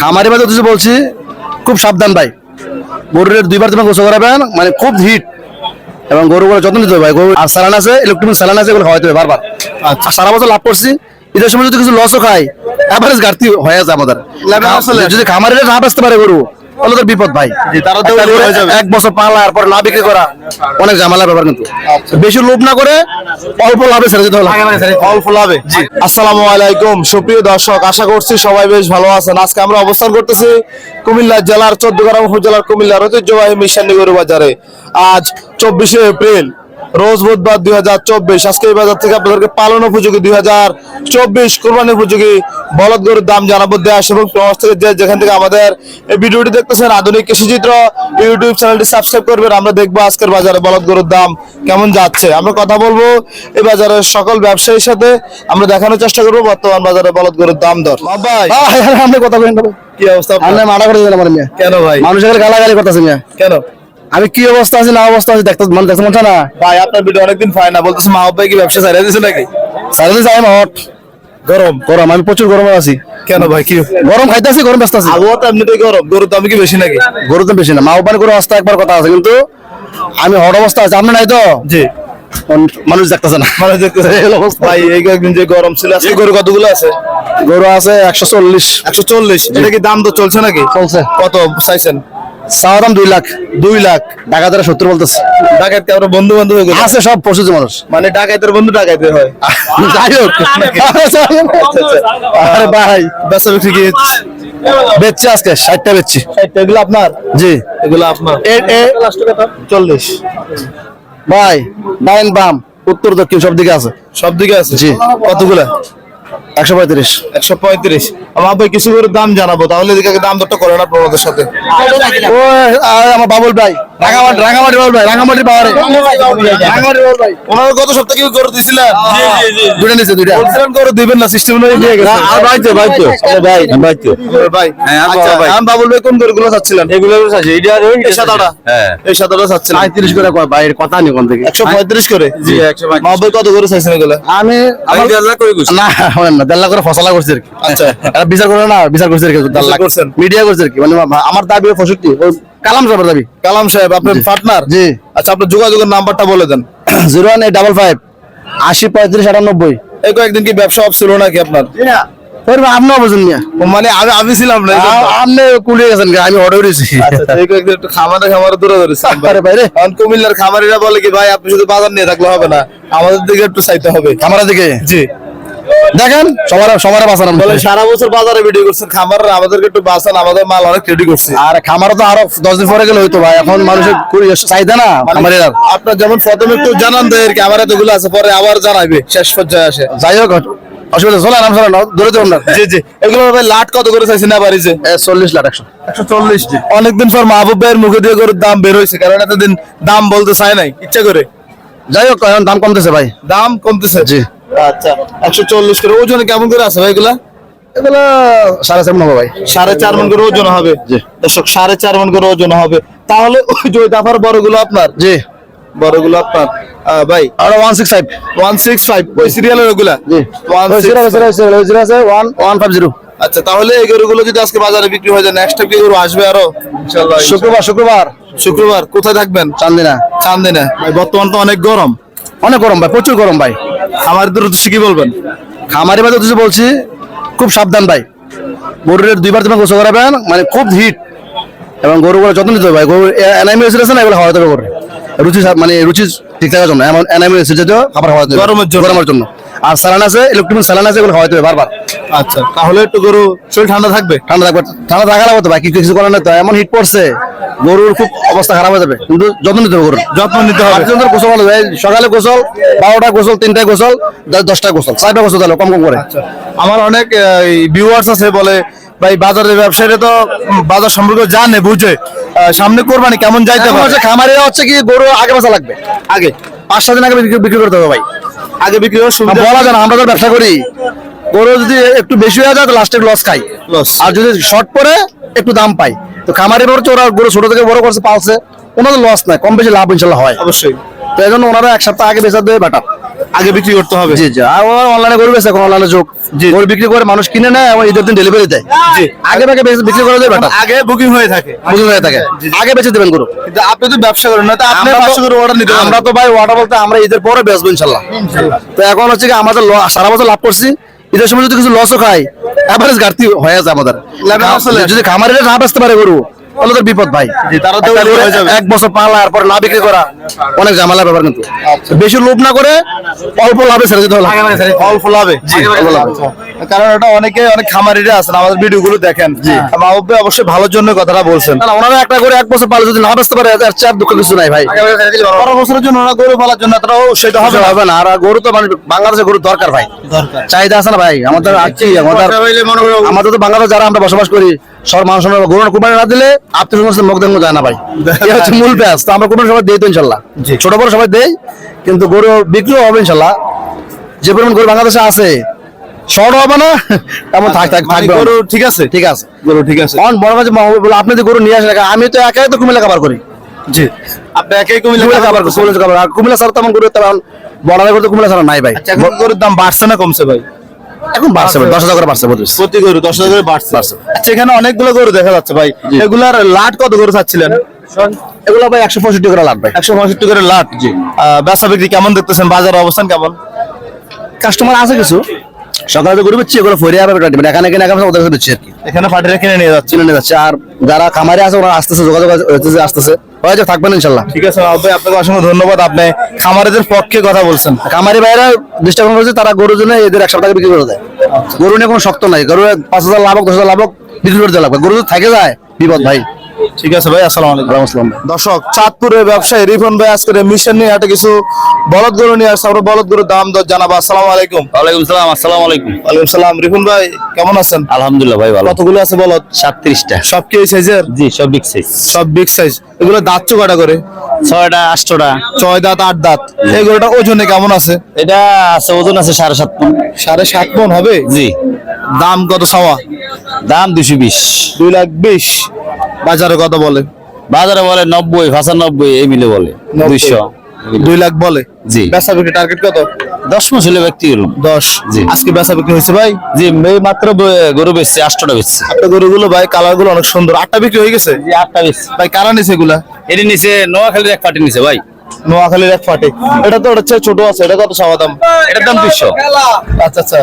খামারি বাজার উদ্দেশ্যে বলছি খুব সাবধান ভাই। গরুর দুইবার তুমি গোসল করাবেন মানে খুব হিট। এবং গরুগুলো যত্ন নিতে হবে ভাই গরু আর সালান আছে ইলেকট্রনিক সালান আছে এগুলো খাওয়াইতে হবে বারবার। আর সারা বছর লাভ করছি ঈদের সময় যদি কিছু লসও খায় অ্যাভারেজ ঘাটতি হয়ে আছে আমাদের। যদি খামারিরা না বাঁচতে পারে গরু তাহলে তো বিপদ ভাই। এক বছর পালার পর না বিক্রি করা অনেক ব্যাপার কিন্তু। বেশি লোভ না করে অল্প লাভে ছেড়ে দিতে অল্প লাভে। আসসালামু আলাইকুম সুপ্রিয় দর্শক আশা করছি সবাই বেশ ভালো আছেন। আজকে আমরা অবস্থান করতেছি কুমিল্লা জেলার চোদ্দগ্রাম উপজেলার কুমিল্লার ঐতিহ্যবাহী মিশন নিগর বাজারে আজ চব্বিশে এপ্রিল রোজ বুধবার দুই হাজার চব্বিশ। আজকে এই বাজার থেকে আপনাদেরকে পালন উপযোগী দুই হাজার চব্বিশ কোরবানি উপযোগী বলদ গরুর দাম জানাব দেশ এবং প্রবাস থেকে যে যেখান থেকে আমাদের এই ভিডিওটি দেখতেছেন আধুনিক কৃষিচিত্র ইউটিউব চ্যানেলটি সাবস্ক্রাইব করবেন। আমরা দেখব আজকের বাজারে বলদ গরুর দাম কেমন যাচ্ছে। আমরা কথা বলব এই বাজারের সকল ব্যবসায়ীর সাথে। আমরা দেখানোর চেষ্টা করব বর্তমান বাজারে বলদ গরুর দাম দর। ভাই। আপনি কথা বলেন কি অবস্থা মানা করে দিলেন আমার মেয়ে। কেন ভাই? মানুষের গালাগালি করতেছে মিয়া। কেন? আমি কি অবস্থা আছে? না অবস্থা আছে। দেখতে মানে দেখতে মন না? ভাই আপনার ভিডিও অনেকদিন পায় না। বলতেছে মাহবুব ভাই কি ব্যবসা ছাড়িয়ে দিয়েছে নাকি? সারাদিন যাই হট গরম? গরম আমি প্রচুর গরমে আছি। কেন ভাই কি গরম খাইতেছি গরম ব্যস্ত আছি। আবহাওয়া তো এমনিতেই গরম। গরুর দাম কি বেশি নাকি? গরু তো বেশি না। মা উপান গরু অবস্থা একবার কথা আছে কিন্তু আমি হট অবস্থা আছে। আপনি নাই তো? জি। মানুষ দেখতেছে না। মানে দেখতেছে। ভাই এই কয়েকদিন যে গরম ছিল আজকে গরু কতগুলো আছে? গরু আছে একশো চল্লিশ। একশো চল্লিশ। এটা কি দাম তো চলছে নাকি? চলছে। কত চাইছেন? চাওয়া দুই লাখ দুই লাখ ধরে সত্তর বলতেছে। ডাকাত আমরা বন্ধু বান্ধব হয়ে গেল আছে সব প্রচুর মানুষ। মানে ডাকাতের বন্ধু ডাকাতে হয়। যাই হোক। আরে ভাই বেচা বিক্রি কি? বেচছি আজকে ষাটটা বেচছি। ষাটটা এগুলো আপনার? জি। এগুলো আপনার। চল্লিশ। ভাই ডাইন বাম উত্তর দক্ষিণ সব দিকে আছে। সব দিকে আছে? জি। কতগুলা? একশো পঁয়ত্রিশ। একশো পঁয়ত্রিশ। আমার ভাই কিছু করে দাম জানাব তাহলে এদিকে দাম দরটা করে না আপনাদের সাথে। ও আর আমার বাবুল ভাই। রাঙামাটি রাঙামাটি বাবুল ভাই রাঙামাটি পাওয়ারে। রাঙামাটি বাবুল ভাই। ওনারা গত সপ্তাহে কি করে দিছিলেন? দুটা নিচে দুইটা বলছিলেন করে দিবেন না সিস্টেম নিয়ে দিয়ে গেছে। আর ভাই তো ভাই। তো ভাই ভাই তো ভাই। হ্যাঁ, আচ্ছা ভাই। আমি বাবুল ভাই কোন গরুগুলো চাচ্ছিলেন? এগুলো এইটা এই সাদাটা। হ্যাঁ। এই সাদাটা চাচ্ছিলেন। পঁয়ত্রিশ করে কয় কথা নেই কোন থেকে। একশো পঁয়ত্রিশ করে? জি, 135 কত করে চাইছেন এগুলো? আমি আমার না শোনেন না দেড় লাখ করে ফসলা করছে আর কি। আচ্ছা। এটা বিচার করে না বিচার করছে আর কি দেড় লাখ। করছেন। মিডিয়া করছে আর কি মানে আমার দাবি পঁয়ষট্টি ওই কালাম সাহেবের দাবি? কালাম সাহেব আপনার পার্টনার? জি। আচ্ছা আপনার যোগাযোগের নাম্বারটা বলে দেন। Zero one eight double five আশি পঁয়ত্রিশ আটানব্বই। এই কয়েকদিন কি ব্যবসা অফ ছিল নাকি আপনার? আপনিও বুঝুন মানে আমি ছিলাম না আপনি কুলিয়ে গেছেন আমি অর্ডার করেছি আচ্ছা, আচ্ছা, এই কয়েকদিন একটু খামারে খামারে দূরে দূরে আরে কারণ কুমিল্লার খামারিরা বলে কি ভাই আপনি শুধু বাজার নিয়ে থাকলে হবে না আমাদের দিকে একটু চাইতে হবে। আমার দিকে? জি। দেখেন সবার সবার বাঁচান বলে সারা বছর বাজারে ভিডিও করছেন খামার আমাদেরকে একটু বাঁচান আমাদের মাল অনেক রেডি করছে। আর খামারও তো আরও দশ দিন পরে গেলে হইতো ভাই এখন মানুষের কুড়ি চাহিদা না খামারের আর। আপনার যেমন প্রথমে একটু জানান দেয় আর কি আমার এতগুলো আছে পরে আবার জানাইবে শেষ পর্যায়ে আসে। যাই হোক অসুবিধা চলে আরাম চলে না দূরে না। জি জি। এগুলো ভাই লাট কত করে চাইছেন না বাড়িতে চল্লিশ লাখ একশো। একশো চল্লিশ অনেকদিন পর মাহবুব ভাইয়ের মুখে দিয়ে করে দাম বের হয়েছে কারণ এতদিন দাম বলতে চায় নাই ইচ্ছা করে। যাই হোক এখন দাম কমতেছে ভাই। দাম কমতেছে। জি। আচ্ছা একশো চল্লিশ করে ওজন কেমন করে আছে ভাই এগুলা? এগুলো সাড়ে চার হবে ভাই। সাড়ে চার মন করে ওজন হবে। দর্শক সাড়ে চার মন করে ওজন হবে। তাহলে ওই যে ওই দাফার বড়গুলো আপনার? জি। বড়গুলো আপনার। ভাই। আর one six five one six five ওই সিরিয়ালের ওগুলা? জি। ওয়ান জিরো জিরো আছে ওয়ান ওয়ান ফাইভ জিরো আচ্ছা তাহলে এই গরুগুলো যদি আজকে বাজারে বিক্রি হয়ে যায় নেক্সট টাইম গরু আসবে আরও? ইনশাআল্লাহ শুক্রবার শুক্রবার। শুক্রবার কোথায় থাকবেন? চান্দিনা। চান্দিনা। বর্তমান তো অনেক গরম। অনেক গরম ভাই প্রচুর গরম ভাই। আমার উদ্দেশ্যে কি বলবেন? খামারি বাজার উদ্দেশ্যে বলছি খুব সাবধান ভাই। গরুরের দুইবার তুমি গোসল করাবেন মানে খুব হিট। এবং গরুগুলো যত্ন নিতে হবে ভাই। গরু এনাইমি এসিড আছে না এগুলো খাওয়াতে হবে গরু রুচি মানে রুচি ঠিক থাকার জন্য। এমন এনাইমি এসিড জাতীয় খাবার খাওয়াতে হবে। গরমের জন্য। গরমের জন্য। আর স্যালান আছে ইলেকট্রনিক স্যালান আছে এগুলো খাওয়াতে হবে বারবার। আচ্ছা তাহলে একটু গরু শরীর ঠান্ডা থাকবে? ঠান্ডা থাকবে ঠান্ডা থাকা লাগবে তো ভাই কিছু কিছু করার তো এমন হিট পড়ছে গরুর খুব অবস্থা খারাপ হয়ে যাবে কিন্তু যত্ন নিতে হবে গরুর। যত্ন নিতে হবে। আটজনের গোসল ভালো ভাই সকালে গোসল বারোটা গোসল গোসল দশটা গোসল চারটা গোসল তাহলে কম কম করে। আমার অনেক ভিউয়ার্স আছে বলে ভাই বাজারের ব্যবসায়ীরা তো বাজার সম্পর্কে জানে বুঝে। সামনে কোরবানি কেমন যাইতে পারে? হচ্ছে খামারিরা হচ্ছে কি গরু আগে বাঁচা লাগবে আগে। পাঁচ সাত দিন আগে বিক্রি করতে হবে ভাই। আগে বিক্রি সুবিধা বলা যায় আমরা তো ব্যবসা করি। গরু যদি একটু বেশি হয়ে যায় তো লাস্টে লস খাই আর যদি শর্ট পরে একটু দাম পাই তো খামারি হচ্ছে ওরা গরু ছোট থেকে বড় করছে পালছে ওনাদের লস নাই কম বেশি লাভ ইনশাল্লাহ হয়। অবশ্যই। তো এই জন্য ওনারা এক সপ্তাহ আগে বেচা দেবে বেটার আগে বিক্রি করতে হবে। জি জি। আর অনলাইনে গরু এখন অনলাইনে যোগ। গরু বিক্রি করে মানুষ কিনে নেয় এবং ঈদের দিন ডেলিভারি দেয়। জি। আগে বেচে- বিক্রি করে দেয় বেটা। আগে বুকিং হয়ে থাকে। বুঝে হয়ে থাকে। আগে বেঁচে দেবেন গরু। কিন্তু আপনি তো ব্যবসা করেন না তো আপনি আমরা তো- পাঁচশো করে অর্ডার নিতে আমরা তো ভাই ওয়াটার বলতে আমরা ঈদের পরে বেচবো ইনশাল্লাহ। তো এখন হচ্ছে কি আমাদের সারা বছর লাভ করছি। ঈদের সময় যদি কিছু লসও খায় অ্যাভারেজ ঘাটতি হয়ে যায় আমাদের। যদি খামারিরা না বাঁচতে পারে গরু বিপদ ভাই। এক বছর আর পরে না বিক্রি করা অনেক ঝামেলা ব্যাপার কিন্তু। বেশি লোভ না করে অল্প লাভে ছেড়ে দিতে হবে। অল্প লাভে। কারণ এটা অনেকে অনেক খামারিরা আছেন আমাদের ভিডিও গুলো দেখেন মাহবুব ভাই অবশ্যই ভালোর জন্য কথাটা বলছেন। ওনারা একটা করে এক বছর পালে যদি না বেচতে পারে এর চার দুঃখ কিছু নাই ভাই। পরের বছরের জন্য গরু পালার জন্য সেটা হবে হবে না। আর গরু তো মানে বাংলাদেশে গরু দরকার ভাই। চাহিদা আছে না ভাই? আমাদের আছে আমাদের আমাদের তো বাংলাদেশ যারা আমরা বসবাস করি সব মানুষ আমরা গরু কুরবানি না দিলে আত্মীয় সমস্ত মুখ দেখতে যায় না ভাই। এই হচ্ছে মূল ব্যাস। তো আমরা কুরবানি সবাই দেই তো ইনশাল্লাহ। ছোট বড় সবাই দেই কিন্তু গরু বিক্রিও হবে ইনশাল্লাহ। যে পরিমাণ গরু বাংলাদেশে আছে শর্ট হবে না এমন থাক থাক মানে থাকবে গরু গরু ঠিক আছে? ঠিক আছে। গরু ঠিক আছে। অন বড় কাছে বলে আপনি যে গরু নিয়ে আসেন আমি তো একাই তো কুমিল্লা কাবার করি। জি। আপনি একাই কুমিল্লা কাবার করি কুমিল্লা ছাড়া তেমন গরু তেমন বর্ডারে করতে কুমিল্লা ছাড়া নাই ভাই। আচ্ছা, গরুর দাম বাড়ছে না কমছে ভাই? এখন বাড়ছে ভাই, দশ হাজার করে বাড়ছে প্রতি গরু দশ হাজার করে বাড়ছে। আচ্ছা এখানে অনেকগুলো গরু দেখা যাচ্ছে ভাই। এগুলার লাট কত গরু চাচ্ছিলেন? এগুলো ভাই একশো পঁয়ষট্টি করে লাভ ভাই। একশো পঁয়ষট্টি করে লাট জি। বেচা বিক্রি কেমন দেখতেছেন? বাজার অবস্থান কেমন? কাস্টমার আছে কিছু? সকালে তো গরু বেচছি এগুলো মানে এখানে কিনে এখানে ওদের কাছে বেচছি আর কি। এখানে কিনে নিয়ে যাচ্ছে। চিনে নিয়ে যাচ্ছে। আর যারা খামারে আছে ওরা আসতেছে যোগাযোগ আসতেছে। হয়ে যাবে থাকবেন ইনশাল্লাহ। ঠিক আছে ভাই আপনাকে অসংখ্য ধন্যবাদ। আপনি খামারিদের পক্ষে কথা বলছেন। খামারি ভাইরা ডিস্টার্ব করেছে তারা গরুর জন্য এদের একশো টাকা বিক্রি করে দেয়। গরু নিয়ে কোনো শক্ত নাই। গরু পাঁচ হাজার লাভ দশ হাজার লাভ হোক বিক্রি করে দেওয়া লাগবে। গরু যদি থাকে যায় বিপদ ভাই। ঠিক আছে ভাই আসসালামু আলাইকুম। আসসালাম দর্শক চাঁদপুরের ব্যবসায়ী রিফন ভাই আজকে মিশন নিয়ে হাটে কিছু বলদ গরু নিয়ে আসছে। আমরা বলদ গরুর দাম দর জানাব। আসসালামু আলাইকুম। ওয়ালাইকুম সালাম আসসালামু আলাইকুম। ওয়ালাইকুম সালাম। রিফন ভাই কেমন আছেন? আলহামদুলিল্লাহ ভাই ভালো। কতগুলো আছে বলদ? সাতত্রিশটা। সব কি সাইজের জি সব বিগ সাইজ সব বিগ সাইজ এগুলো দাঁত চুকাটা করে? ছয়টা আটশোটা ছয় দাঁত আট দাঁত। এই ওজনে কেমন আছে? এটা আছে ওজন আছে সাড়ে সাত মণ। সাড়ে সাত মন হবে? জি। দাম কত সাওয়া? দাম দুশো বিশ। দুই লাখ বিশ। বাজারে কত বলে? বাজারে বলে নব্বই পঁচানব্বই এই মিলে বলে। দুইশো। দুই লাখ বলে? জি। বেচা বিক্রি টার্গেট কত? দশ মাস হলে ব্যক্তি গেল দশ। জি। আজকে বেচা বিক্রি হয়েছে ভাই? জি এই মাত্র গরু বেচছে আটশোটা বেচছে। আপনার গরুগুলো ভাই কালারগুলো অনেক সুন্দর। আটটা বিক্রি হয়ে গেছে? জি আটটা বেচছে। ভাই কারা নিছে এগুলা? এটি নিচে নোয়াখালীর এক পার্টি নিচে ভাই। নোয়াখালীর এক ফাটে এটা তো ওটা চেয়ে ছোট আছে এটা কত চাওয়া দাম? এটার দাম দুইশো। আচ্ছা আচ্ছা।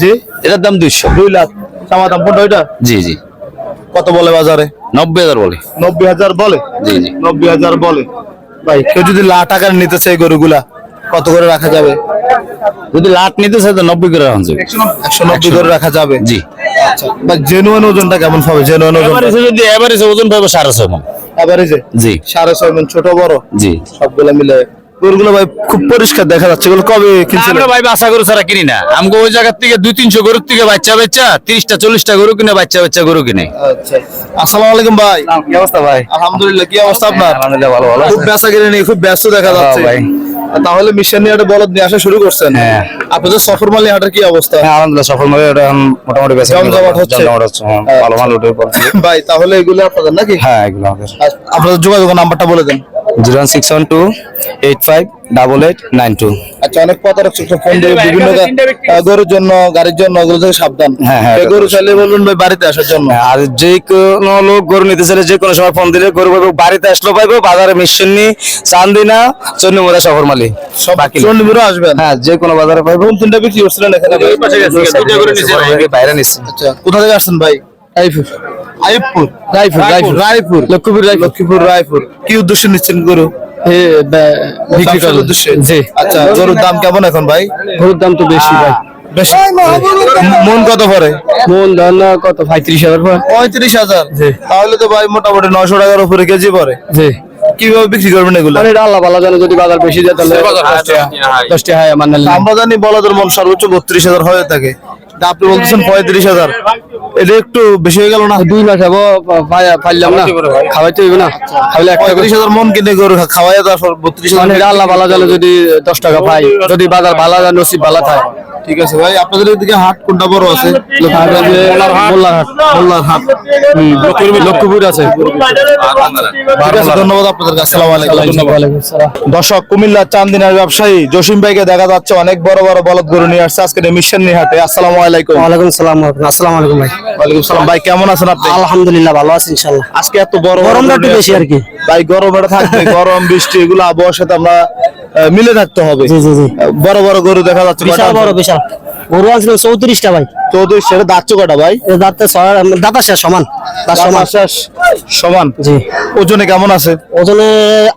জি? এটার দাম দুইশো। দুই লাখ। চাওয়া দাম কোনটা ওইটা জি জি। কত বলে বাজারে? নব্বই হাজার বলে। নব্বই হাজার বলে? জি জি। নব্বই হাজার বলে। ভাই কেউ যদি লাখ টাকার নিতে চাই গরুগুলা কত করে রাখা যাবে? যদি লাট নিতে চাই তো নব্বই করে রাখা যাবে। একশো নব্বই করে রাখা যাবে? জি। বা জেনুয়ান ওজনটা কেমন পাবে জেনুয়ান ওজন যদি এভারেজে ওজন পাবে সাড়ে ছয় মণ। এভারেজে জি। সাড়ে ছয় মন ছোট বড়? জি। সবগুলা মিলে গরুগুলো ভাই খুব পরিষ্কার দেখা যাচ্ছে। এগুলো কবে আমরা ভাই বাসা গরু ছাড়া কিনি না। আমাকে ওই জায়গার থেকে দুই তিনশো গরুর থেকে বাচ্চা বাচ্চা তিরিশটা চল্লিশটা গরু কিনে বাচ্চা বাচ্চা গরু কিনে। আচ্ছা। আসসালামু আলাইকুম ভাই। কি অবস্থা ভাই? আলহামদুলিল্লাহ কি অবস্থা আপনার? আলহামদুলিল্লাহ ভালো ভালো খুব ব্যস্ত কিনে নিয়ে খুব ব্যস্ত দেখা যাচ্ছে। ভাই। তাহলে মিশন নিয়ে একটা বলদ নিয়ে আসা শুরু করছেন। হ্যাঁ। আপনাদের সফর মালি হাটের কি অবস্থা? হ্যাঁ আলহামদুলিল্লাহ ওটা এখন মোটামুটি বেশি জমজমাট হচ্ছে। জমজমাট হচ্ছে হ্যাঁ, ভালো মাল উঠে ভাই তাহলে এগুলো আপনাদের নাকি? হ্যাঁ এগুলো আমাদের। আপনাদের যোগাযোগ নাম্বারটা বলে দেন। Zero six one two eight five double eight nine two. আচ্ছা অনেক প্রতারক ফোন দিয়ে বিভিন্ন গরুর জন্য গাড়ির জন্য ওগুলো থেকে সাবধান। হ্যাঁ, হ্যাঁ, গরু চাইলে বলবেন ভাই বাড়িতে আসার জন্য। আর যে কোনো লোক গরু নিতে চাইলে যে কোনো সময় ফোন দিলে গরু পাইবো বাড়িতে আসলেও পাইবো বাজারে মিশননি চান্দিনা চন্ডিমুড়া শহর মালি সব চন্ডিপুরও আসবেন? হ্যাঁ যে কোনো বাজারে পাইবো তিনটা বিক্রি করছিলেন এখানে? বাইরে নিচ্ছে আচ্ছা কোথা থেকে আসছেন ভাই? রায়পুর। রায়পুর রায়পুর রায়পুর। লক্ষ্মীপুর রায়পুর। লক্ষ্মীপুর রায়পুর। কি উদ্দেশ্যে নিচ্ছেন গরু? বিক্রি ব্যবসার উদ্দেশ্যে? জি। আচ্ছা গরুর দাম কেমন এখন ভাই? গরুর দাম তো বেশি ভাই। বেশি। মন কত পরে মন ধান কত? পঁয়ত্রিশ হাজার পর পঁয়ত্রিশ হাজার? তাহলে তো ভাই মোটামুটি নয়শো টাকার উপরে কেজি পরে জি। কীভাবে বিক্রি করবেন এগুলো? মানে আল্লাহ ভালো জানে যদি বাজার বেশি যায় তাহলে দশটি হয় আমার আমরা জানি বলদের মন সর্বোচ্চ বত্রিশ হাজার হয়ে থাকে। আপনি বলতেছেন পঁয়ত্রিশ হাজার। এটা একটু বেশি হয়ে গেল না? দুই মাস হব পাইলাম না। খাওয়াইতে হইবে না? খাইলে পঁয়ত্রিশ হাজার মন কিনে গরু খাওয়াই বত্রিশ মানে হাজার আল্লাহ ভালো জানে যদি দশ টাকা পাই। যদি বাজার ভালো যায় নসিব ভালো থাকে। ঠিক আছে ভাই আপনাদের এদিকে হাট কোনটা বড় আছে? লক্ষ্মীপুর আছে। ধন্যবাদ আপনাদের দর্শক কুমিল্লার চান্দিনার ব্যবসায়ী জসিম ভাইকে দেখা যাচ্ছে অনেক বড় বড় বলদ গরু নিয়ে আসছে আজকে মিশন নিয়ে হাটে। আসসালামু আলাইকুম। ওয়ালাইকুম সালাম। আসসালামু আলাইকুম ভাই। ওয়ালাইকুম সালাম। ভাই কেমন আছেন আপনি? আলহামদুলিল্লাহ ভালো আছি আজকে এত বড় গরমটা একটু বেশি আসছেন। আর কি। ভাই গরম এটা থাকবে গরম বৃষ্টি এগুলো আবহাওয়ার সাথে আমরা মিলে থাকতে হবে। জি, জি, জি। বড় বড় গরু দেখা যাচ্ছে বিশাল বড় বিশাল। গরু আনছিল চৌত্রিশটা ভাই। চৌধুরী সেটা দাঁত কটা ভাই? দাঁতে দাঁতা শেষ সমান। তার সমান। শেষ সমান? জি। ওজনে কেমন আছে? ওজনে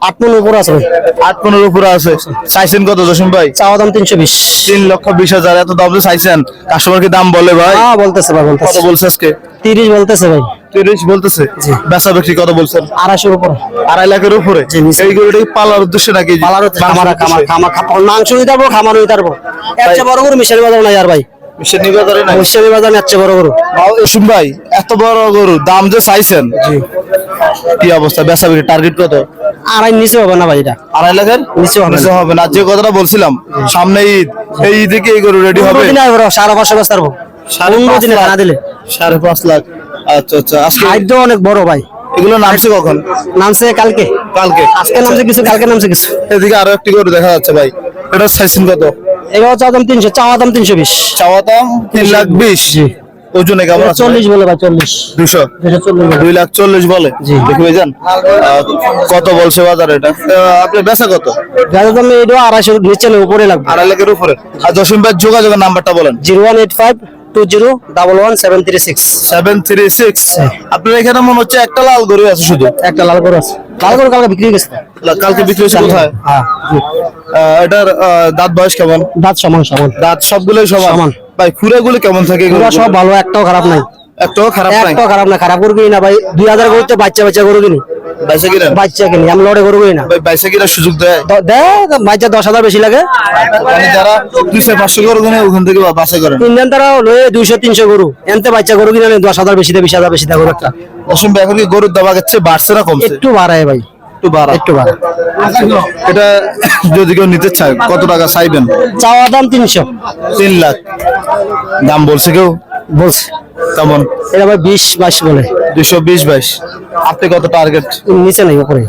আট মন উপর আছে ভাই। আট পনেরো উপরে আছে। চাইছেন কত জসিম ভাই? চাওয়া দাম তিনশো বিশ। তিন লক্ষ বিশ হাজার এত দাম চাইছেন? কাস্টমার কি দাম বলে ভাই। হ্যাঁ বলতেছে ভাই কত বলতেছে বলছে আজকে? তিরিশ বলতেছে ভাই। তিরিশ বলতেছে? বেচা বিক্রি কত বলছেন? আড়াইশোর উপর। আড়াই লাখের উপরে। এই গরুটা পালার উদ্দেশ্যে নাকি? পালার খামারা খামার? খামার মাংস নিতে পারব খামার নিতে পারব। একটা বড় গরু মিশালি বাজার নাই ভাই। বাজার বড় গরু। ভাই এত বড় গরু দাম যে চাইছেন? কি অবস্থা? বেচা বিক্রি টার্গেট কত? আড়াই নিচে হবে না ভাই এটা। আড়াই লাখের? নিচে হবে নিচে হবে না। যে কথাটা বলছিলাম সামনে ঈদ এই ঈদে কি এই গরু রেডি হবে? পনেরো দিনে সাড়ে বেচতে পারব পনেরো পাঁচ দিনে লাখ। না দিলে। সাড়ে পাঁচ লাখ। আচ্ছা আচ্ছা। আজকে খাদ্য অনেক বড় ভাই। এগুলো নামছে কখন? নামছে কালকে। কালকে। আজকে নামছে কিছু কালকে নামছে কিছু। এদিকে আরও একটি গরু দেখা যাচ্ছে ভাই। এটা চাইছেন কত? চাওয়া দাম তিনশো চাওয়া দাম তিনশো বিশ। চাওয়া দাম তিন লাখ বিশ। ওজনে কেমন আছে চল্লিশ বলে ভাই লাখ চল্লিশ বলে? জি। দেখি ভাইজান কত বলছে বাজার এটা? আপনি বেচা কত? গাড়ির দাম এটা আড়াইশো নিচে উপরে লাগবে। লাখের উপরে। আর জসিম ভাই যোগাযোগের নাম্বারটা বলেন। Zero one eight five two zero double one seven three six seven three six আপনার এখানে মনে হচ্ছে একটা লাল গরু আছে শুধু? একটা লাল গরু আছে। লাল গরু কালকে বিক্রি গেছে। কালকে বিক্রি হয়েছে কোথায়? হ্যাঁ এটার দাঁত বয়স কেমন? দাঁত সমান সমান। দাঁত সবগুলোই সমান? ভাই ভাই খুঁড়াগুলো কেমন থাকে সব ভালো একটাও খারাপ নাই। একটাও খারাপ নাই? একটাও খারাপ না খারাপ গরু কিনি না ভাই। গরুতে বাচ্চা বাচ্চা গরু কিনি? বাইসে কিনেন বাচ্চা কিনি আমি লড়ে গরু কিনি না। ভাই বাইসে সুযোগ দেয়? বাচ্চা বেশি লাগে। মানে যারা কিনে ওখান থেকে বাসে করেন ইন্ডিয়ান তারা লয়ে দুইশো তিনশো গরু। এনতে বাচ্চা গরু কিনে দশ হাজার বেশি দেয় বিশ হাজার বেশি দেয় গরু একটা অসীম ভাই এখন গরুর দাবা বাড়ছে না কমছে? একটু বাড়ায় ভাই। একটু বাড়া। একটু বাড়া। এটা যদি কেউ নিতে চায় কত টাকা চাইবেন? চাওয়া দাম তিনশো। তিন লাখ। দাম বলছে কেউ? বলছে। কেমন? এটা আবার বিশ বাইশ বলে। দুশো বিশ বাইশ। আপনি কত টার্গেট নিচে নেই উপরে।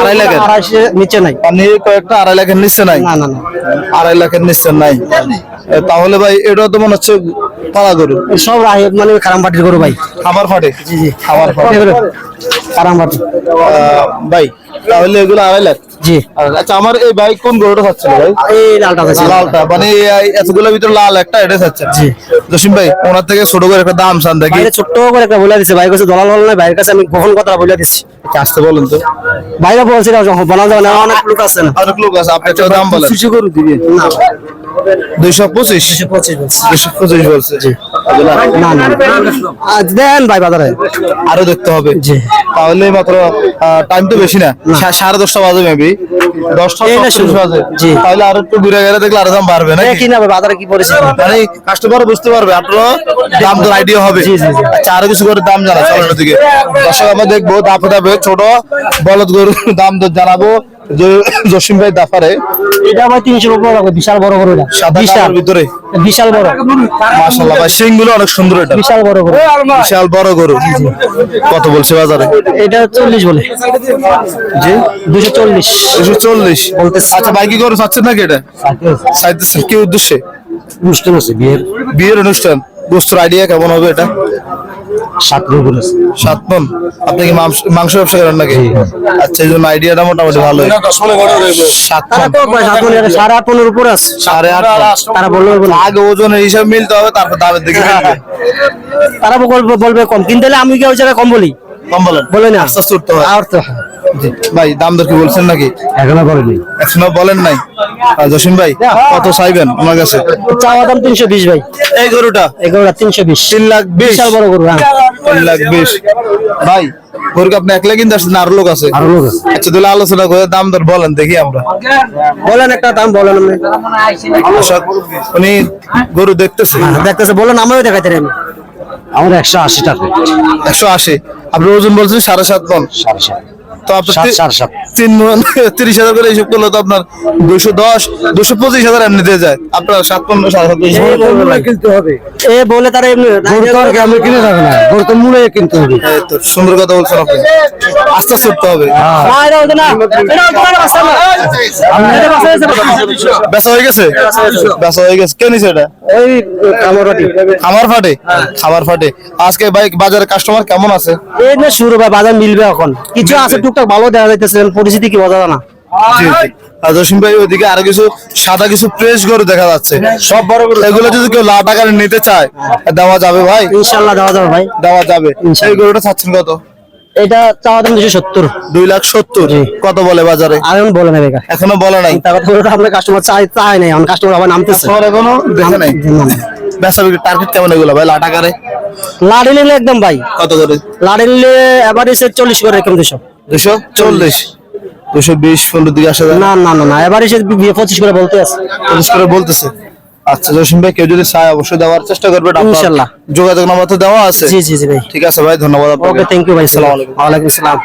আড়াই লাখের? নিচে নাই। কয়েকটা আড়াই লাখের নাই? না না না। আড়াই লাখের নিচ্ছে নাই। তাহলে ভাই এটা তো মনে হচ্ছে পালা গরু। সব মানে খারাম পাটির গরু ভাই। খাবার ফাটে? জি জি। খাবার ফাটে। খারাম পাটি ভাই তাহলে এগুলো আড়াই লাখ? জি। আচ্ছা আমার এই বাইক কোন গরুটা ভাই? এই লালটা লালটা মানে এতগুলোর ভিতরে লাল একটা এটা জি। জসিম ভাই ওনার থেকে ছোট করে একটা দাম চান দেখি। ছোট্ট করে একটা বলে দিছে ভাই কাছে দলাল হল না ভাইয়ের কাছে আমি গোপন কথা বলে দিচ্ছি আসতে বলেন তো। বাইরে বলছি না বলা যাবে না অনেক লোক আছে অনেক লোক আছে আপনি দাম বলেন। খুশি করে দিবেন না। দুইশো পঁচিশ? পঁচিশ দুইশো পঁচিশ বলছে না না দেন ভাই বাজারে। আরও দেখতে হবে। জি। তাহলে মাত্র টাইম তো বেশি না। সাড়ে দশটা বাজে মেবি দশটা এই না সত্তর শুরু। বাজে। জি। তাহলে আরও একটু ঘুরে গেলে দেখলে আরও দাম বাড়বে না কি না বাজারে কি পরিস্থিতি। মানে কাস্টমার বুঝতে পারবে দাম তো আইডিয়া হবে। আচ্ছা আরও কিছু করে দাম জানা চলেন ওদিকে দর্শক আমরা দেখব দাপে দাপে ছোট বলদ গরুর দাম দর জানাব। জসিম ভাই দাফারে এটা ভাই তিনশো উপর লাগবে বিশাল বড় গরু এটা। বিশাল। ভিতরে। বিশাল বড়। মাশাল্লাহ ভাই সিংগুলো অনেক সুন্দর এটা। বিশাল বড় গরু। বিশাল বড় গরু। কত বলছে বাজারে? এটা চল্লিশ বলে। জি? দুশো চল্লিশ। দুশো চল্লিশ। বলতেছে। আচ্ছা ভাই কি গরু চাচ্ছেন নাকি এটা? চাইতেছেন। কি উদ্দেশ্যে? অনুষ্ঠান আছে বিয়ের। বিয়ের অনুষ্ঠান। গোস্তুর আইডিয়া কেমন হবে এটা? সাত রকম আছে। সাত মন? আপনি কি মাংস- মাংস ব্যবসা করেন নাকি? আচ্ছা এই জন্য আইডিয়াটা মোটামুটি ভালো। সাত তারা মণ। তো কয় সাত মনে সাড়ে আট পনেরো উপর আছে। সাড়ে আট তারা বলবে আগে ওজনের হিসাব মিলতে হবে তারপর দামের দিকে মিলবে। তারা বলবে বলবে কম। কিন্তু আমি কি ওই জায়গায় কম বলি? কম বলেন। বলে না। আস্তে আস্তে উঠতে হয়। আর তো ভাই দাম দর কি বলছেন নাকি? এখনও বলেনি। এখনও বলেন নাই। জসিম ভাই কত চাইবেন আমার কাছে? চাওয়া দাম তিনশো বিশ ভাই। এই গরুটা? এগারোটা তিনশো বিশ। তিন লাখ বিশ। বড় গরু হ্যাঁ। তিন লাখ বিশ। ভাই গরুকে আপনি একলা কিনতে আসছেন আরও লোক আছে? আরও লোক আছে। আচ্ছা তাহলে আলোচনা করে দাম দর বলেন দেখি আমরা। বলেন একটা দাম বলেন উনি গরু দেখতেছে। দেখতেছে বলেন আমারও দেখাইতে আমার একশো আশি টাকা একশো আশি। আপনি ওজন বলছেন সাড়ে সাত মন সাড়ে সাত। তো আপনার। তিন তিরিশ হাজার করে হিসাব করলে তো আপনার দুশো দশ দুশো পঁচিশ হাজার এমনিতে যায়। আপনার সাত পনেরো সাড়ে সাত কিনতে হবে। এ বলে তারা এমনি আমি কিনে না। গরু তো মূলে কিনতে হবে। তো সুন্দর কথা বলছেন আপনি। আস্তে আস্তে উঠতে হবে। বেচা হয়ে গেছে? বেচা হয়ে গেছে। কে নিছে এটা? ওই কামড়াটি খামার ফাটে? খামার ফাটে। আজকে বাইক বাজারে কাস্টমার কেমন আছে? এই না শুরু ভাই বাজার মিলবে এখন। কিছু আছে টুকটাক ভালো দেখা যাইতেছে পরিস্থিতি কি বোঝা যায় না? জি, জি। আর জসিম ভাই ওইদিকে আরও কিছু সাদা কিছু ফ্রেশ গরু দেখা যাচ্ছে। সব বড় গরু এগুলো যদি কেউ লাখ টাকা নিতে চায় দেওয়া যাবে ভাই? ইনশাল্লাহ দেওয়া যাবে ভাই। দেওয়া যাবে। এই গরুটা চাচ্ছেন কত? এটা চাওয়া দাম দুশো সত্তর। দুই লাখ সত্তর। কত বলে বাজারে? এখন বলে নেবে কার এখনও বলে নাই। তারপর আপনার কাস্টমার চাই চাই নাই এখন কাস্টমার আবার নামতেছে। এখনও দেখে নাই? বেচা বিক্রি টার্গেট কেমন এগুলো ভাই লাখ টাকারে লাড়ি নিলে একদম ভাই। কত করে? লাড়ি নিলে এবার এসে চল্লিশ করে এরকম দুশো। দুশো চল্লিশ। দুশো বিশ পনেরো দিকে আসা যায়? না না না না এবার এসে পঁচিশ করে বলতে আছে। পঁচিশ করে বলতেছে। আচ্ছা জসিম ভাই কেউ যদি চায় অবশ্যই দেওয়ার চেষ্টা করবে ইনশাআল্লাহ। যোগাযোগ নাম্বার তো দেওয়া আছে। জি জি জি ভাই। ঠিক আছে ভাই ধন্যবাদ আপনাকে। ওকে থ্যাংক ইউ ভাই আসসালামু আলাইকুম। ওয়ালাইকুম আসসালাম।